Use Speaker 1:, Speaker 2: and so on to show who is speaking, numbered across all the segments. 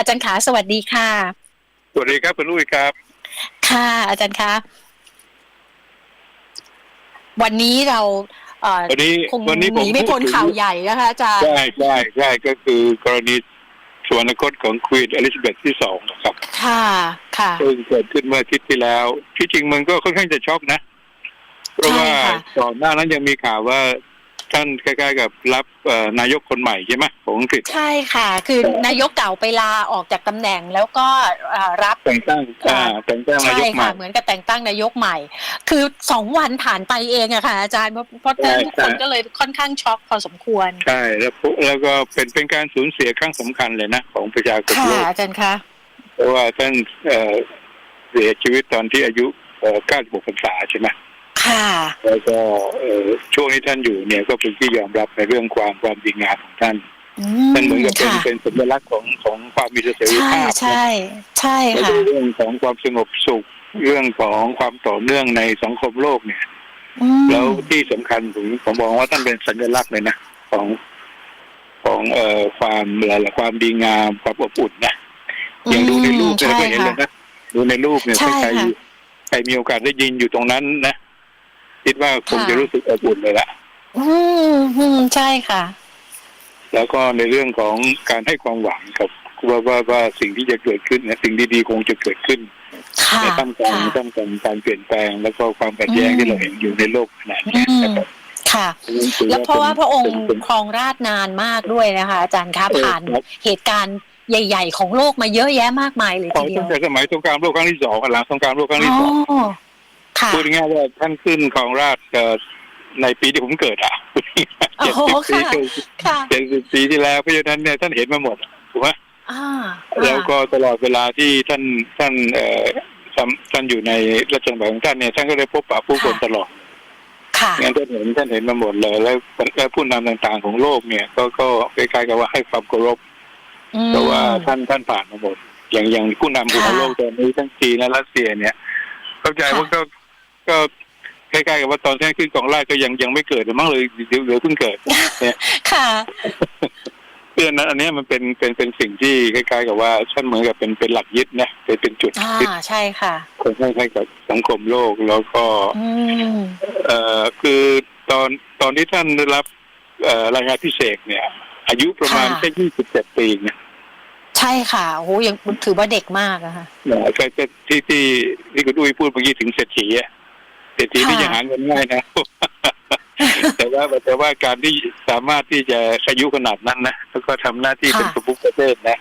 Speaker 1: อาจารย์ขาสวัสดีค่ะ
Speaker 2: สวัสดีครับคุณลุยครับ
Speaker 1: ค่ะ อาจารย์คะวันนี้เราเอ่อ
Speaker 2: วันนี้
Speaker 1: คง
Speaker 2: วันนี้
Speaker 1: ห
Speaker 2: ผม
Speaker 1: นีไม่พ้น
Speaker 2: พูดถึง
Speaker 1: ข่าวใหญ่นะคะอาจารย์
Speaker 2: ใช่ใช่ใช่ก็คือกรณีสวรรคตของควีนอลิซาเบธที่สองนะครับ
Speaker 1: ค่ะ ค่ะ
Speaker 2: ซึ่งเกิดขึ้นเมื่ออาทิตย์ที่แล้ว ที่จริงมันก็ค่อนข้างจะช็อกนะ เพราะว่า
Speaker 1: ใช่ค่ะ
Speaker 2: ก่อนหน้านั้นยังมีข่าวว่า ท่านใกล้ๆกับรับเอ่อนายกคนใหม่ใช่ไหมของอังกฤษ
Speaker 1: ใช่ค่ะ คือนายกเก่าไปลาออกจากตำแหน่งแล้วก็เอ่อรับ
Speaker 2: แต่งตั้งอ่าแต่งตั้งนา
Speaker 1: ใช่
Speaker 2: ยกใหม่
Speaker 1: ค่ะเหมือนกับแต่งตั้งนายกใหม่ คือสองวันผ่านไปเองอะค่ะ อาจารย์เพราะเพราะฉะนั้น
Speaker 2: ใช่
Speaker 1: ทุกคน
Speaker 2: ใช่
Speaker 1: ก็เลยค่อนข้างช็อกพอสมควร
Speaker 2: ใช่แล้วพวกแล้วก็เป็นเป็นการสูญเสียครั้งสำคัญเลยนะ ของประชาชน
Speaker 1: ค่ะ
Speaker 2: โลก
Speaker 1: อาจารย์คะ
Speaker 2: เพราะว่าท่านเอ่อเสียชีวิตตอนที่อายุเอ่อ96พรรษาใช่ไหม
Speaker 1: ค่ะ
Speaker 2: แล้วก็เอ่อช่วงที่ท่านอยู่เนี่ยก็เป็นที่ยอมรับในเรื่องความความดีงามของท่าน
Speaker 1: อื
Speaker 2: ท่านเหมือนกับเป็น
Speaker 1: ค่ะ
Speaker 2: เป็นสัญลักษณ์ของของความมีเสรี
Speaker 1: ใช่
Speaker 2: ภาพ
Speaker 1: ใช่ ใช่
Speaker 2: แล้ว
Speaker 1: ค่ะ
Speaker 2: ก็เรื่องของความสงบสุขเรื่องของความต่อเนื่องในสังคมโลกเนี่ย
Speaker 1: อืม
Speaker 2: แล้วที่สำคัญผมผมมองว่าท่านเป็นสัญลักษณ์เลยนะของของเอ่อความอะไรล่ะความดีงามความอบอุ่นนะอย่างดูในรูปเนี่ย
Speaker 1: ใช่
Speaker 2: ก็เห็นเลย
Speaker 1: ค่ะ
Speaker 2: นะดูในรูปเนี่ย
Speaker 1: ใช่
Speaker 2: ถ้าใคร
Speaker 1: ค่ะ
Speaker 2: ใครมีโอกาสได้ยินอยู่ตรงนั้นนะ คิดว่าคง
Speaker 1: ค่ะ
Speaker 2: จะรู้สึกอบอุ่นเลยละ
Speaker 1: อืมอืมใช่ค่ะ
Speaker 2: แล้วก็ในเรื่องของการให้ความหวังครับว่าว่าว่าสิ่งที่จะเกิดขึ้นนะสิ่งดีๆคงจะเกิดขึ้น
Speaker 1: ค่ะ
Speaker 2: ในท่ามกลาง
Speaker 1: ค่ะ
Speaker 2: ท่ามกลางการเปลี่ยนแปลง แล้วก็ความขัดแย้ง
Speaker 1: อืม
Speaker 2: ที่เราเห็นอยู่ในโลกขนาด
Speaker 1: อื
Speaker 2: นี้
Speaker 1: ม
Speaker 2: นะครับ
Speaker 1: ค่ะ
Speaker 2: ถือ
Speaker 1: แล้วเพราะว่าพระองค์
Speaker 2: เป็นเป็น
Speaker 1: ครองราชย์นานมากด้วยนะคะ อาจารย์คะ
Speaker 2: เออ
Speaker 1: ผ่าน
Speaker 2: ครับ
Speaker 1: เหตุการณ์ใหญ่ ๆ ของโลกมาเยอะแยะมากมายเลย
Speaker 2: พอ
Speaker 1: ทีเดีย
Speaker 2: ตั้
Speaker 1: ว
Speaker 2: งแต่สมัยสงครามโลกครั้งที่สองหลังสงครามโลกครั้ง
Speaker 1: อ๋
Speaker 2: ที่สอง
Speaker 1: อค่ะ
Speaker 2: พูดง่ายๆว่าท่านขึ้นของราชย์เอ่อในปีที่ผมเกิดอะ
Speaker 1: โอ้
Speaker 2: เจ็ด
Speaker 1: โห
Speaker 2: สิบปี
Speaker 1: ค่ะค่ะ
Speaker 2: เจ็ดสิบปีที่แล้วเพราะฉะนั้นเนี่ยท่านเห็นมาหมดถูกไหม
Speaker 1: อ่า
Speaker 2: แล้วก็ตลอดเวลาที่ท่านท่านเอ่อทำท่านอยู่ในราชสมัยของท่านเนี่ยท่านก็ได้พบปะผู้คนตลอด
Speaker 1: ค่ะ
Speaker 2: งั้นท่านเห็นท่านเห็นมาหมดเลย แล้วแล้วผู้นำต่างๆของโลกเนี่ย ก็ก็คล้ายๆกับว่าให้ความเคารพ
Speaker 1: อืม
Speaker 2: เพราะว่าท่านท่านผ่านมาหมดอย่างอย่างผู้นำของ
Speaker 1: ค่ะ
Speaker 2: โลกตอนนี้ทั้งจีนและรัสเซียเนี่ย เข้าใจ
Speaker 1: ค่ะ
Speaker 2: ว่าก็ ก็คล้ายๆกับว่าตอนท่านขึ้นกองราชก็ยังยังไม่เกิดหรือมั้งเลยเดี๋ยวเดี๋ยวเพิ่งเกิด
Speaker 1: ค่ะ
Speaker 2: เพราะฉะนั้นอันเนี้ยมันเป็นเป็นเป็นสิ่งที่คล้ายๆ กับว่าท่านเหมือนกับเป็นเป็นหลักยึดนะเป็นเป็นจุด
Speaker 1: อ่า
Speaker 2: ยึด
Speaker 1: ใช่ค่ะ
Speaker 2: คนให้ให้กับสังคมโลกแล้วก็
Speaker 1: อืม
Speaker 2: เอ่อคือตอนตอนที่ท่านได้รับเอ่อรายงานพิเศษเนี่ย อายุประมาณ
Speaker 1: ค่ะ
Speaker 2: แค่ยี่สิบเจ็ดปีเนี่ย
Speaker 1: ใช่ค่ะโอ้โหยังถือว่าเด็กมากอะค่ะ
Speaker 2: นะก็ก็ที่ที่ที่คุณอุ้ยพูดเมื่อกี้ถึงเศรษฐีอะเศรษฐีที่
Speaker 1: ค่ะ
Speaker 2: ยังหาเงินง่ายนะ แต่ว่าแต่ว่าการที่สามารถที่จะอายุขนาดนั้นนะแล้วก็ทำหน้าที่เป็นสมุขประเทศนะ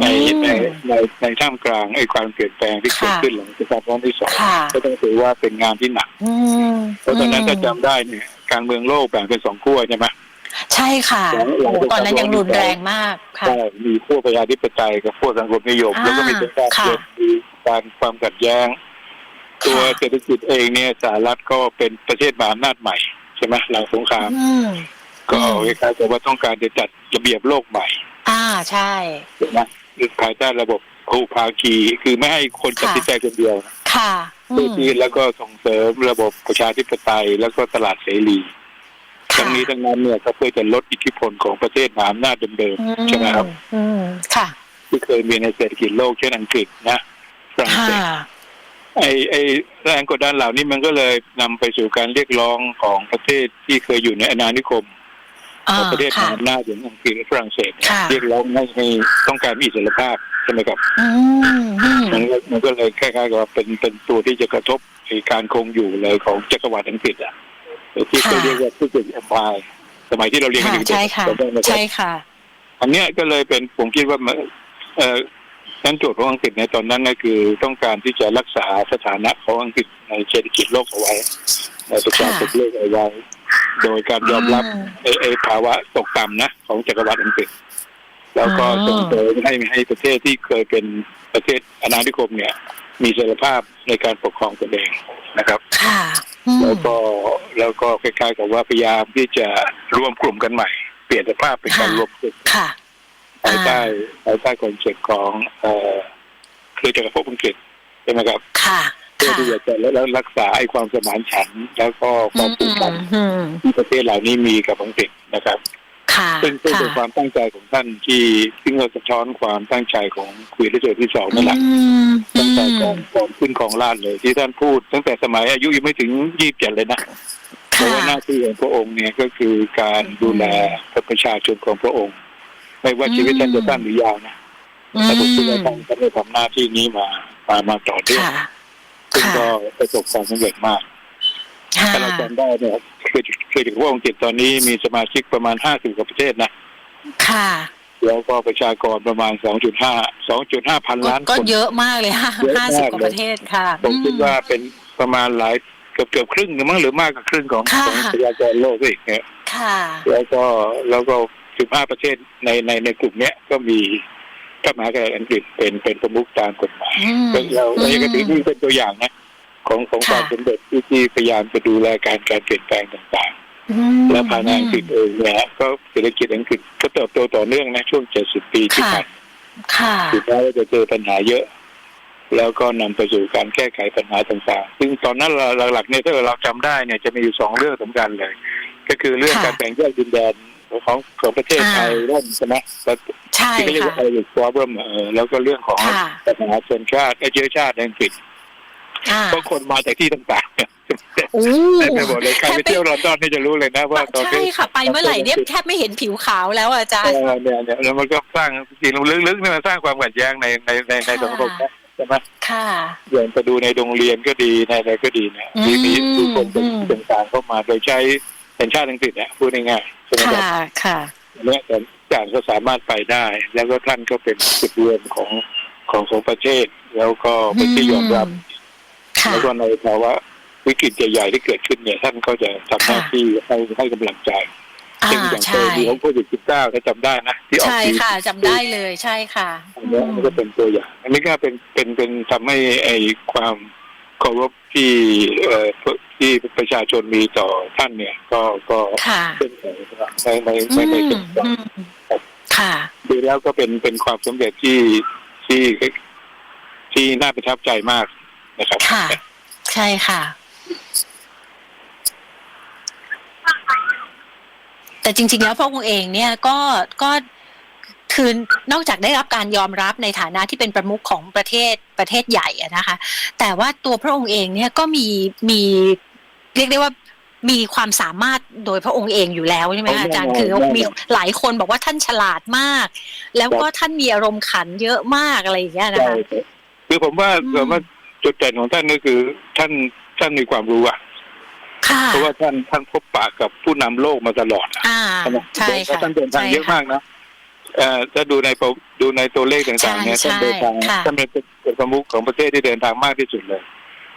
Speaker 2: ในในในในท่ามกลางไอ้ความเปลี่ยนแปลงที่เกิด
Speaker 1: ค่ะ
Speaker 2: ขึ้นหลังสงครามโลกที่สอง
Speaker 1: ค่ะ
Speaker 2: ก็ต้องถือว่าเป็นงานที่หนัก
Speaker 1: อืม
Speaker 2: เพราะตอนนั้นถ้าจำได้เนี่ยการเมืองโลกแบ่งเป็นสองขั้วใช่ไหม
Speaker 1: ใช่ค่ะ
Speaker 2: หลัง
Speaker 1: โอ้โห
Speaker 2: หลัง
Speaker 1: ตอนนั้นยังรุนแรงมากค่ะ
Speaker 2: ใช่มีขั้วประชาธิปไตยกับขั้วสังคมนิยม
Speaker 1: อ่า
Speaker 2: แล้วก็มีสงคราม
Speaker 1: ค่ะ
Speaker 2: เย็นมีการความขัดแย้ง ตัว
Speaker 1: ค่ะ
Speaker 2: เศรษฐกิจเองเนี่ยสหรัฐก็เป็นประเทศมหาอำนาจใหม่ใช่ไหมหลังสงคราม
Speaker 1: อืม
Speaker 2: ก็
Speaker 1: อืม
Speaker 2: คล้ายๆกับว่าต้องการจะจัดระเบียบโลกใหม่
Speaker 1: อ่าใช่
Speaker 2: ใช่ไหมภายใต้ระบบภูภาคีคือไม่ให้คนตัดสินใจคนเดียว
Speaker 1: ค่ะอื
Speaker 2: เพื่อ
Speaker 1: ม
Speaker 2: ที่แล้วก็ส่งเสริมระบบประชาธิปไตยแล้วก็ตลาดเสรี
Speaker 1: ค่ะ
Speaker 2: ทั้งนี้ทั้งนั้นเนี่ยก็เพื่อจะลดอิทธิพลของประเทศมหาอำนาจเดิม
Speaker 1: อื
Speaker 2: ๆใช่ไหมครับ
Speaker 1: อืมค่ะ
Speaker 2: ที่เคยมีในเศรษฐกิจโลกเช่นอังกฤษนะฝรั่งเศ
Speaker 1: ค่ะ
Speaker 2: ส ไอไอแรงกดดันเหล่านี้มันก็เลยนำไปสู่การเรียกร้องของประเทศที่เคยอยู่ในอาณานิคม
Speaker 1: อ่า
Speaker 2: ของประเทศม
Speaker 1: ค่ะ
Speaker 2: หาอำนาจอย่างอังกฤษและฝรั่งเศสเนี่ย
Speaker 1: ค่ะ
Speaker 2: เรียกร้องให้ให้ต้องการมีอิสรภาพใช่ไหมครับ
Speaker 1: อืมอืม
Speaker 2: มันก็มันก็เลยคล้ายๆกับว่าเป็นเป็นตัวที่จะกระทบไอ้การคงอยู่เลยของจักรวรรดิอังกฤษอะที่เขาเรียกว่าที่เป็นแอมพายสมัยที่เราเรียนกัน
Speaker 1: ค่ะ
Speaker 2: อยู่เด็ก
Speaker 1: ใช่ค่ะ
Speaker 2: จำได้ไหมครับ
Speaker 1: ใช่ค่ะ
Speaker 2: อันเนี้ยก็เลยเป็นผมคิดว่ามันเอ่อ นั้นโจทย์ของอังกฤษในตอนนั้นก็คือต้องการที่จะรักษาสถานะของอังกฤษในเศรษฐกิจโลกเอาไว้ในประชาคมโลกเอาไว้ โดยการยอมรับ
Speaker 1: อืม
Speaker 2: ไอ้ไอ้ภาวะตกต่ำนะ ของจักรวรรดิอังกฤษ แล้วก็
Speaker 1: อ๋อ
Speaker 2: ส่งเสริมให้ให้ประเทศที่เคยเป็นประเทศอาณานิคมเนี่ย มีเสรีภาพในการปกครองตนเองนะครับ
Speaker 1: ค่ะอืม
Speaker 2: แล้วก็แล้วก็คล้ายๆกับว่าพยายามที่จะรวมกลุ่มกันใหม่ เปลี่ยนสภาพเป็นการรวมกลุ่ม
Speaker 1: ค่ะ
Speaker 2: ภายใต้ภายใต้คอนเซ็ปต์ของเอ่อคือจักรภพอังกฤษใช่ไหมครับ
Speaker 1: ค่ะ
Speaker 2: เพื่อ
Speaker 1: ค่ะ
Speaker 2: ที่จะแล้วรักษาไอ้ความสมานฉันท์แล้วก็ความผูกพัน
Speaker 1: อืม
Speaker 2: ที่ประเทศเหล่านี้มีกับอังกฤษนะครับ
Speaker 1: ค่ะ
Speaker 2: ซึ่งซึ่ง
Speaker 1: ค่ะ
Speaker 2: เป็นความตั้งใจของท่านที่ซึ่งเราสะท้อนความตั้งใจของคุยที่เจอที่สองนั่นแหละ
Speaker 1: อืม
Speaker 2: ตั้งแต่
Speaker 1: อื
Speaker 2: ก่อน
Speaker 1: ม
Speaker 2: ก่อนขึ้นของราชย์เลย ที่ท่านพูด ตั้งแต่สมัยอายุยังไม่ถึงยี่สิบเจ็ดเลยนะเพราะ
Speaker 1: ค่ะ
Speaker 2: ว่าหน้าที่ของพระองค์เนี่ยก็คือการดูแลประชาชนของพระองค์ ไม่ว่าชีวิตท่านจะสั้นหรือยาวนะ
Speaker 1: อื
Speaker 2: แต่ผมคิดว่าท่าน
Speaker 1: ม
Speaker 2: ก็ได้ทำหน้าที่นี้มามามาต่อเนื่อง
Speaker 1: ค่ะ
Speaker 2: ซึ่ง
Speaker 1: ค่ะ
Speaker 2: ก็ประสบความสำเร็จมาก
Speaker 1: ค่ะ
Speaker 2: ถ้าเราจำได้เนี่ยคือคือถึงว่าองค์เจ็ดตอนนี้มีสมาชิกประมาณห้าสิบกว่าประเทศนะ
Speaker 1: ค่ะ
Speaker 2: แล้วก็ประชากรประมาณสองจุดห้าสองจุดห้าพัน
Speaker 1: ก็
Speaker 2: ล้าน
Speaker 1: ก็
Speaker 2: คน
Speaker 1: เยอะมากเลยค่ะ
Speaker 2: เยอะ
Speaker 1: ห้าสิบ
Speaker 2: มาก
Speaker 1: กว่า
Speaker 2: เลย
Speaker 1: ประเทศค่ะ
Speaker 2: ผมคิด
Speaker 1: อื
Speaker 2: ว่าเป็นประมาณหลายเกือบเกือบครึ่งหรือมั้งหรือมากกว่าครึ่งของ
Speaker 1: ค่ะ
Speaker 2: ของประชากรโลกอีกเนี่ย
Speaker 1: ค่ะ
Speaker 2: แล้วก็แล้วก็ สิบห้าประเทศในในในกลุ่มเนี้ยก็มีพระมหากษัตริย์อังกฤษเป็นเป็นประมุขตามกฎหมาย
Speaker 1: อืม
Speaker 2: เราเราก็ถือนี่เป็นตัวอย่างนะ ของของ
Speaker 1: ค่ะ
Speaker 2: ความสำเร็จที่ที่พยายามจะดูแลการการเปลี่ยนแปลงต่าง
Speaker 1: อืม
Speaker 2: ๆ และภายในอังกฤษเองเนี่ยก็เศรษฐกิจอังกฤษก็เติบโตต่อเนื่องนะช่วง 70 ปีที่
Speaker 1: ค่ะ
Speaker 2: ผ่าน
Speaker 1: ค่ะ
Speaker 2: สุดท้ายก็จะเจอปัญหาเยอะ แล้วก็นำไปสู่การแก้ไขปัญหาต่างๆ ซึ่งตอนนั้นเราหลักๆเนี่ยถ้าเราจำได้เนี่ยจะมีอยู่สองเรื่องสำคัญเลย ก็คือเรื่อง
Speaker 1: ค่ะ
Speaker 2: การแบ่งแยกดินแดน ของของประเทศ
Speaker 1: อ่า
Speaker 2: ไทยร่มใช่ไหมแล้ว
Speaker 1: ใช่
Speaker 2: ที่เขาเรียก
Speaker 1: ค่ะ
Speaker 2: ว่าไอริสปรอบมแล้วก็เรื่องของ
Speaker 1: ค่ะ
Speaker 2: ปัญหาชนชาติเชื้อชาติในอังกฤษ
Speaker 1: อ่า
Speaker 2: เพราะคนมาจากที่ต่างๆ
Speaker 1: โอ้
Speaker 2: ได้ไปหมดเลยใครไปเที่ยวลอนดอนนี่จะรู้เลยนะว่าตอน
Speaker 1: ใช่
Speaker 2: นี้
Speaker 1: ค่ะ ไปเมื่อไหร่เนี่ยแทบไม่เห็นผิวขาวแล้วอะอาจาร
Speaker 2: เอ
Speaker 1: ย์
Speaker 2: อเนี่ยเนี่ยแล้วมันก็สร้างจริงๆลึกๆเนี่ยมันสร้างความขัดแย้งในในในในสังคมนะใช่ไหม
Speaker 1: ค่ะ
Speaker 2: อย่างไปดูในโรงเรียนก็ดีในอะไรก็ดีเนี่ย
Speaker 1: อืม
Speaker 2: มีมีมีคน
Speaker 1: อืม
Speaker 2: ต่างๆเข้ามาโดยใช้ สัญชาติอังกฤษเนี่ยพูดง่ายๆใช่ไหมครับ
Speaker 1: ค่ะค่ะ
Speaker 2: เนี่ยแต่ต่างก็สามารถไปได้ แล้วก็ท่านก็เป็นจุดรวมของของของประเทศ แล้วก็เป็นที่ยอมรับ
Speaker 1: ค่ะ
Speaker 2: แล้วก็ในภาวะวิกฤตใหญ่ๆที่เกิดขึ้นเนี่ย ท่านก็จะทำหน้า
Speaker 1: ค่ะ
Speaker 2: ที่ให้ให้กำลังใจ
Speaker 1: อ่า
Speaker 2: ซึ่งอย่างกร
Speaker 1: ใช่
Speaker 2: ณีของโควิด -19 ถ้าจำได้นะที่ออก
Speaker 1: ใช่
Speaker 2: ที
Speaker 1: ค่ะจำได้เลยใช่ค่ะ
Speaker 2: อันเนี้ยมันก็เป็นตัวอย่าง อันนี้ก็เป็นเป็นเป็นทำให้ไอ้ความเคารพที่เอ่อ ที่ประชาชนมีต่อท่านเนี่ย ก็ก็
Speaker 1: ค่ะ
Speaker 2: เป็นในใน
Speaker 1: อื
Speaker 2: ในใน
Speaker 1: ม
Speaker 2: จุด
Speaker 1: อืมค่ะ
Speaker 2: ดูแล้วก็เป็นเป็นความสำเร็จที่ที่ที่น่าประทับใจมากนะครับ
Speaker 1: ค่ะ ใช่ค่ะ แต่จริง ๆ แล้วพระองค์เองเนี่ยก็ก็คือนอกจากได้รับการยอมรับในฐานะที่เป็นประมุขของประเทศประเทศใหญ่อะนะคะ แต่ว่าตัวพระองค์เองเนี่ยก็มีมี เรียกได้ว่ามีความสามารถโดยพระองค์เองอยู่แล้วใช่ไหมคะอาจารย์คือมีหลายคนบอกว่าท่านฉลาดมาก แล้วก็ท่านมีอารมณ์ขันเยอะมากอะไรอย่างเงี้ยนะ
Speaker 2: ใช่
Speaker 1: คะ
Speaker 2: ครับคือผมว่า
Speaker 1: อืม
Speaker 2: ผมว่าจุดเด่นของท่านก็คือ ท่านท่านมีความรู้อะ
Speaker 1: ค่ะ
Speaker 2: เพราะว่าท่านท่านพบปะกับผู้นำโลกมาตลอดอะ
Speaker 1: อ่าใช่
Speaker 2: เพรา
Speaker 1: ค่ะ
Speaker 2: ท่านเดินทางเยอะ
Speaker 1: ใช่ค่
Speaker 2: มากนะเอ่อถ้าดูในประดูในตัวเลขต่างๆเนี่ย
Speaker 1: ใช่
Speaker 2: ท่านเดินทาง
Speaker 1: ค่ะ
Speaker 2: ท่านเป็นเป็นประมุขของประเทศที่เดินทางมากที่สุดเลย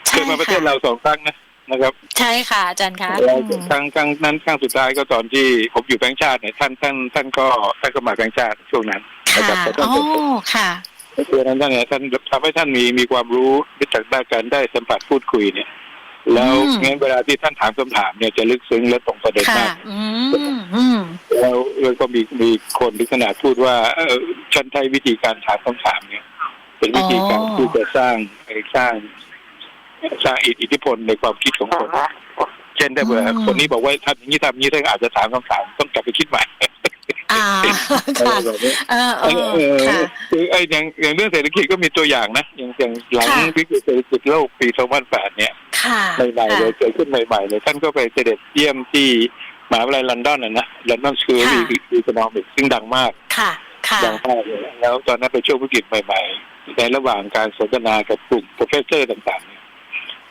Speaker 2: เค
Speaker 1: ใช่
Speaker 2: ยมาประเทศ
Speaker 1: ค่ะ
Speaker 2: เราสองครั้งนะ นะครับ
Speaker 1: ใช่ค่ะอาจารย์คะ
Speaker 2: แล้ว
Speaker 1: อืม
Speaker 2: ครั้งครั้งนั้นครั้งสุดท้ายก็ตอนที่ผมอยู่แบงค์ชาติเนี่ยท่านท่านท่านก็ท่านก็มาแบงค์ชาติช่วงนั้น
Speaker 1: ค่ะ
Speaker 2: นะครับแต่ท่าน
Speaker 1: อ๋อ
Speaker 2: เป็น
Speaker 1: ค่ะ
Speaker 2: ตัวนั้นท่านเนี่ยท่านทำให้ท่านมีมีความรู้รู้จักด้านการได้สัมผัสพูดคุยเนี่ย แล้ว
Speaker 1: อืม
Speaker 2: งั้นเวลาที่ท่านถามคำถามเนี่ยจะลึกซึ้งและตรงประเด็น
Speaker 1: ค่ะ
Speaker 2: มาก
Speaker 1: อืมอืม
Speaker 2: แล้วแล้วก็มีมีคนที่ขนาดพูดว่าเออฉันใช้วิธีการถามคำถามเนี่ย เป็นวิธีการที่จะสร้างไอ้สร้าง สร้างอิทธิพลในความคิดของคน เช่นถ้าเผื่อคนนี้บอกว่าทำอย่างนี้ทำอย่างนี้ท่านอาจจะถามคำถามต้องกลับไปคิดใหม่
Speaker 1: อ่า
Speaker 2: อะไร
Speaker 1: ค่ะ
Speaker 2: แบบนี้
Speaker 1: เออเอ
Speaker 2: เออ
Speaker 1: อ
Speaker 2: เออ
Speaker 1: ค่ะ
Speaker 2: คือไอ้อย่างอย่างเรื่องเศรษฐกิจก็มีตัวอย่างนะอย่างอย่างหลัง
Speaker 1: ค่ะ
Speaker 2: วิกฤตเศรษฐกิจโลกปี 2008 เนี่ย
Speaker 1: ค่ะ
Speaker 2: ใหม่ๆเลยเกิดขึ้นใหม่ๆเลยท่านก็ไปเสด็จเยี่ยมที่มหาวิทยาลัยลอนดอนนะนะลอนดอนสคูล
Speaker 1: ค่ะ
Speaker 2: อีคโนมิกซึ่งดังมาก
Speaker 1: ค่ะค่ะ
Speaker 2: ดังมากเลยแล้วตอนนั้นเป็นช่วงวิกฤตใหม่ ๆ ในระหว่างการสนทนากับกลุ่มโปรเฟสเซอร์ต่างๆเนี่ย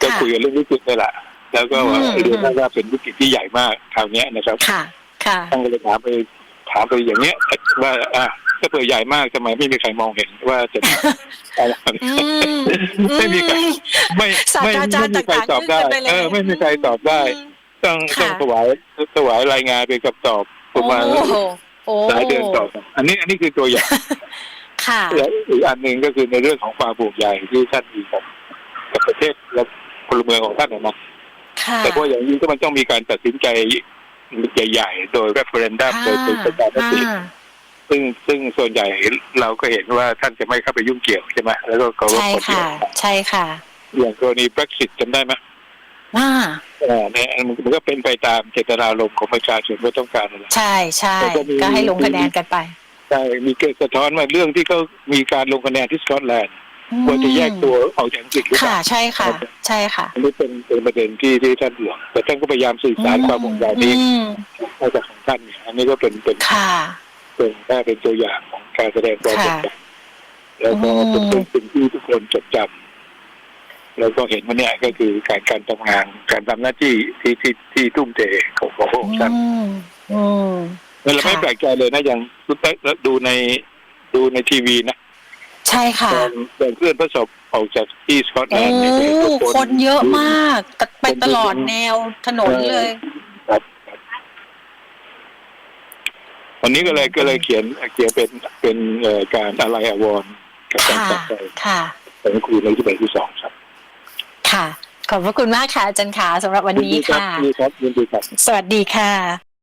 Speaker 2: ก็คุยกันเรื่องวิกฤตนี่แหละแล้วก็ว่า
Speaker 1: อืม
Speaker 2: เรียนได้ว่าเป็นวิกฤตที่ใหญ่มากคราวเนี้ยนะครับ
Speaker 1: ค่ะค่ะ
Speaker 2: ท่านก็เลยถามไปถามไปอย่างเนี้ยว่าอะถ้าเผื่อใหญ่มากทำไมไม่มีใครมองเห็นว่าจะอะไร
Speaker 1: อืม
Speaker 2: ไม่มีใครไม่
Speaker 1: ศาส
Speaker 2: ไม่
Speaker 1: ตราจาร
Speaker 2: ไม่
Speaker 1: ย์
Speaker 2: มีใคร
Speaker 1: ต่างๆ
Speaker 2: ตอบได้
Speaker 1: ขึ้นไปเลย
Speaker 2: เออไม่มีใครตอบได้ ต้อง
Speaker 1: ค่ะ
Speaker 2: ต้องถวายถวายรายงานเป็นคำตอบประมาณ
Speaker 1: โอ้โหโอ้
Speaker 2: หลายเดือนต่อมาอันนี้อันนี้คือตัวอย่าง
Speaker 1: ค่ะ
Speaker 2: และอีกอันหนึ่งก็คือในเรื่องของความผูกใหญ่ที่ท่านมีกับกับประเทศและพ ลเมืองของท่านนะ
Speaker 1: ค่ะ
Speaker 2: แต่เพราะอย่างนี้ก็มันต้องมีการตัดสินใจใหญ่ๆ โดย referendum โดยเป็นประชามติ
Speaker 1: อ่า
Speaker 2: ซึ่งซึ่งส่วนใหญ่เราก็เห็นว่าท่านจะไม่เข้าไปยุ่งเกี่ยวใช่ไหมแล้วก็เคารพ
Speaker 1: ใช่
Speaker 2: กฎเก
Speaker 1: ค่ะ
Speaker 2: ณฑ์
Speaker 1: ใช่ค่ะ
Speaker 2: อย่างกรณี Brexit จำได้ไหม
Speaker 1: อ่า
Speaker 2: เอ่อเนี่ยมันก็เป็นไปตามเจตนารมณ์ของประชาชนว่าต้องการอะไร
Speaker 1: ใช่ใช่
Speaker 2: แต่ก็มี
Speaker 1: ก็ให้ลงคะแนนกันไป
Speaker 2: ใช่มีเกิดสะท้อนมาเรื่องที่เขามีการลงคะแนนที่สกอตแลนด์
Speaker 1: อืม
Speaker 2: ว่าจะแยกตัวออกจากอังกฤษหรือเป
Speaker 1: ค่ะ
Speaker 2: ล่า
Speaker 1: ใช่ค่ะ ใช่ค่ะ
Speaker 2: อันนี้เป็นเป็นประเด็นที่ที่ท่านห่วงแต่ท่านก็พยายามสื่อสารความห่วงใยนี้
Speaker 1: อืม
Speaker 2: มาจากของท่านเนี่ยอันนี้ก็เป็นเป็น
Speaker 1: ค่ะ
Speaker 2: เป็นแค่เป็นตัวอย่างของการแสดงความ
Speaker 1: ค่ะ
Speaker 2: สนใจแล้วก็
Speaker 1: อืม
Speaker 2: เป็นสิ่งที่ทุกคนจดจำแล้วก็เห็นว่าเนี่ยก็คือการการทำงาน การทำหน้าที่ที่ที่ที่ทุ่มเทของของพระองค์ท่าน
Speaker 1: อืมอืม
Speaker 2: เราไม่
Speaker 1: ค่ะ
Speaker 2: แปลกใจเลยนะอย่างดูในดูในทีวีนะ
Speaker 1: ใช่ค่ะ
Speaker 2: ตอนตอนเคลื่อนพระศพออกจากที่สกอตแล
Speaker 1: โอ้
Speaker 2: นด์เนี่ยทุก
Speaker 1: คนเยอะมากไปตลอดแนวถนนเลย
Speaker 2: ครับวันนี้ก็เลยก็เลยเขียนเขียนเป็นเป็นเอ่อการอะไรอาวรณ์กับการ
Speaker 1: ค่ะ
Speaker 2: จัดใจ
Speaker 1: ค่ะ
Speaker 2: ของครูในที่เป็นที่สองครับ
Speaker 1: ค่ะ ขอบพระคุณมากค่ะอาจารย์ขาสำหรับวันนี้ค่ะ
Speaker 2: ยินดีครับยินดีครับ
Speaker 1: สวัสดีค่ะ